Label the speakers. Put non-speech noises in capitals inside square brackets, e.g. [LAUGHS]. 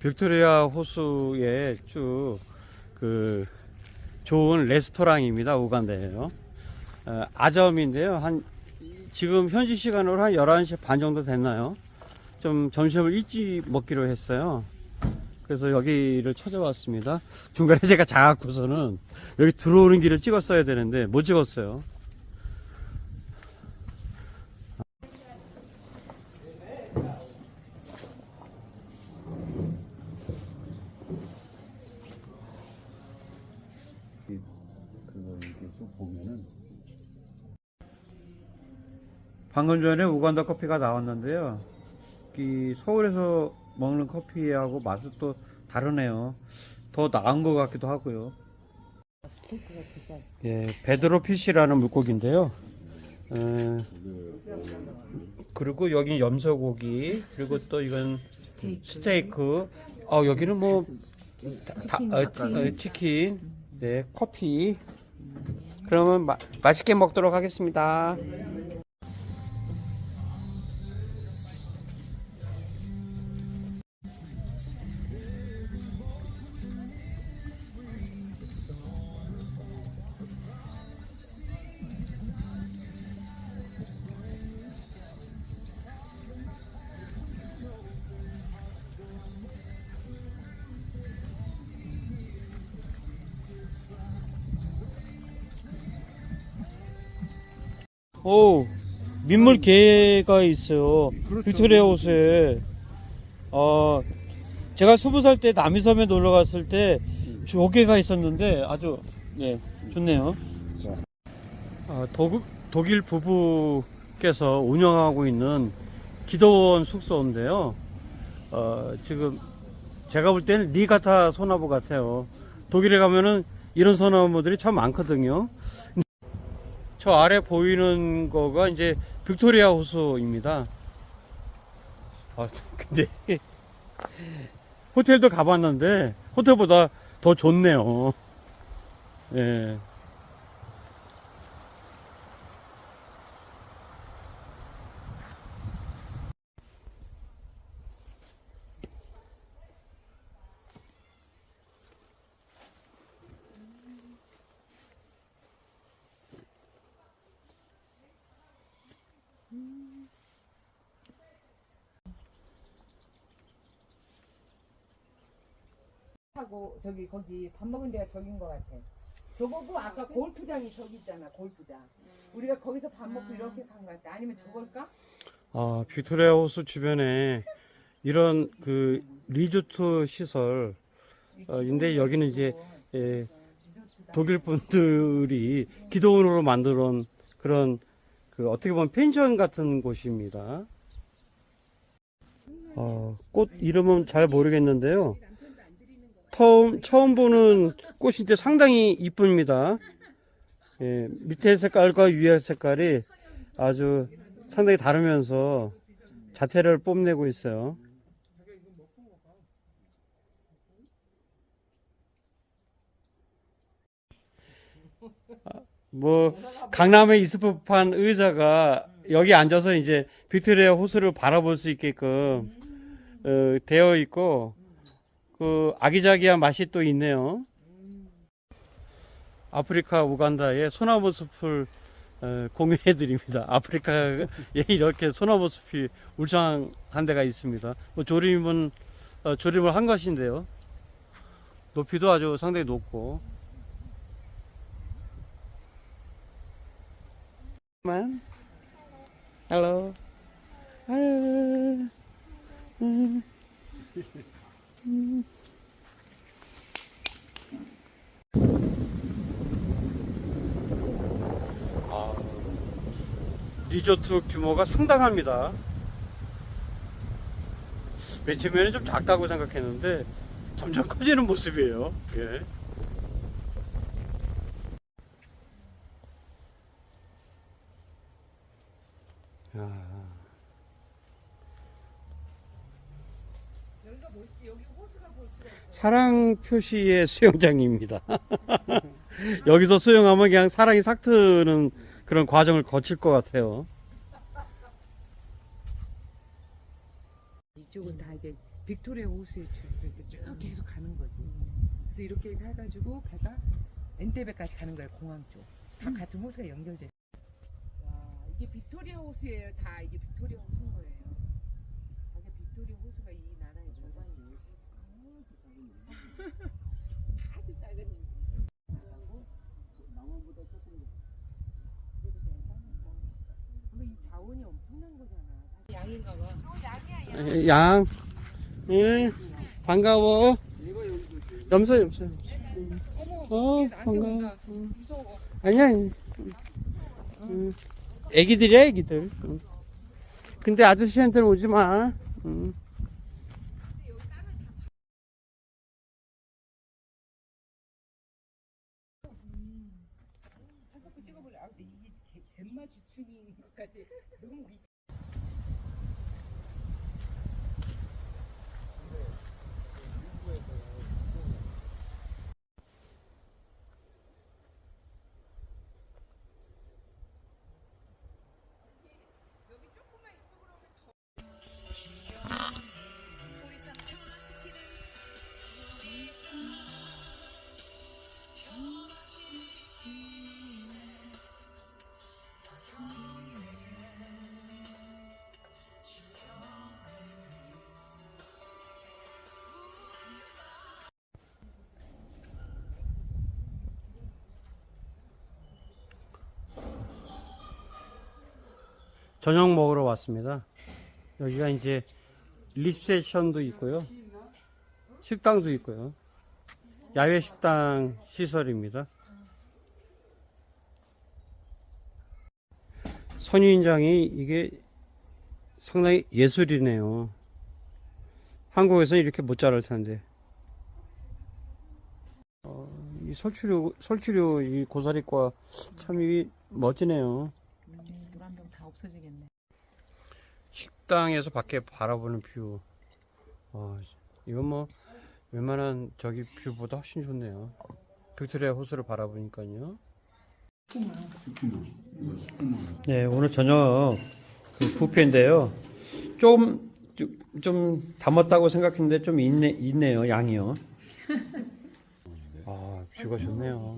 Speaker 1: 빅토리아 호수에 쭉 그 좋은 레스토랑입니다. 우간다예요. 어, 아점인데요. 한 지금 현지 시간으로 한 11시 반 정도 됐나요? 좀 점심을 일찍 먹기로 했어요. 그래서 여기를 찾아왔습니다. 중간에 제가 자갖고서는 여기 들어오는 길을 찍었어야 되는데 못 찍었어요. 그거 이렇게 쭉 보면은 방금 전에 우간다 커피가 나왔는데요. 이 서울에서 먹는 커피하고 맛은 또 다르네요. 더 나은 것 같기도 하고요. 예, 베드로 피시라는 물고기인데요. 에, 그리고 여기 염소고기, 그리고 또 이건
Speaker 2: 스테이크.
Speaker 1: 스테이크. 아 여기는 뭐 다-
Speaker 2: 치킨,
Speaker 1: 어. 어, 치킨, 네, 커피. 그러면 마, 맛있게 먹도록 하겠습니다. 오, 민물 개가 있어요. 빅토리아 호수에. 어, 제가 스무 살 때 남이섬에 놀러 갔을 때 조개가 있었는데 아주 예 좋네요. 아, 독, 독일 부부께서 운영하고 있는 기도원 숙소인데요. 어, 지금 제가 볼 때는 니가타 소나무 같아요. 독일에 가면은 이런 소나무들이 참 많거든요. 저 아래 보이는 거가 이제 빅토리아 호수입니다. 아, [LAUGHS] 근데 호텔도 가봤는데 호텔보다 더 좋네요. 예.
Speaker 2: 하고 저기 거기 밥 먹은 데가 저긴 것 같아. 저거고 아까 골프장이 저기 있잖아 골프장. 우리가 거기서 밥 먹고 이렇게 간 것 같아. 아니면 저걸까?
Speaker 1: 아, 빅토리아 호수 주변에 이런 그 리조트 시설 어, 근데 여기는 이제 예, 독일 분들이 기도원으로 만들어 놓은 그런 그 어떻게 보면 펜션 같은 곳입니다. 어, 꽃 이름은 잘 모르겠는데요. 처음, 처음 보는 꽃인데 상당히 이쁩니다. 예, 밑에 색깔과 위에 색깔이 아주 상당히 다르면서 자태를 뽐내고 있어요. 아, 뭐 강남에 있을 법한 의자가 여기 앉아서 이제 빅토리아 호수를 바라볼 수 있게끔 어, 되어 있고 그 아기자기한 맛이 또 있네요. 아프리카 우간다의 소나무 숲을 어, 공유해 드립니다. [LAUGHS] 아프리카에 이렇게 소나무 숲이 울창한 데가 있습니다. 뭐 조림은 어, 조림을 한 것인데요. 높이도 아주 상당히 높고. 만, hello, hello. 음. 음. 아, 리조트 규모가 상당합니다. 맨 처음에는 좀 작다고 생각했는데 점점 [LAUGHS] 커지는 모습이에요. 예. 야. 사랑 표시의 수영장입니다. [LAUGHS] 여기서 수영하면 그냥 사랑이 싹 트는 그런 과정을 거칠 것 같아요.
Speaker 2: 이쪽은 다 이제 빅토리아 이렇게 쭉 계속 가는 거지. 그래서 이렇게 해가지고 배가 엔테베까지 가는 거예요 공항 쪽. 다 같은 호수가 연결돼. 와 이게 빅토리아 호수예요. 다 이게 빅토리아 호수인 거예요. 이게 빅토리아 호수가 이. 아주 작은 나무보다 조금 근데 이 자원이 엄청난 거잖아. 양인가 봐.
Speaker 1: 양. 예. 반가워. 염소 염소.
Speaker 2: 어머,
Speaker 1: 어, 반가워.
Speaker 2: 무서워.
Speaker 1: 아니야. 아니야. 응. 애기들이야, 애기들. 응. 근데 아저씨한테는 오지 마. 응.
Speaker 2: 한꺼풀 찍어볼래? 아, 근데 이게 개- 갯마 주춤인 것까지 너무 밑.
Speaker 1: 저녁 먹으러 왔습니다. 여기가 이제 리셉션도 있고요. 식당도 있고요. 야외 식당 시설입니다. 선인장이 이게 상당히 예술이네요. 한국에서는 이렇게 못 자랄 텐데. 어, 이 설치류, 설치류 이 고사리과 참 이 멋지네요.
Speaker 2: 없어지겠네.
Speaker 1: 식당에서 밖에 바라보는 뷰. 어, 이건 뭐 웬만한 저기 뷰보다 훨씬 좋네요. 빅토리아 호수를 바라보니까요. 네, 오늘 저녁 그 뷔페인데요. 좀, 좀, 좀 담았다고 생각했는데 좀 있네, 있네요, 양이요. [LAUGHS] 아, 뷰가 좋네요.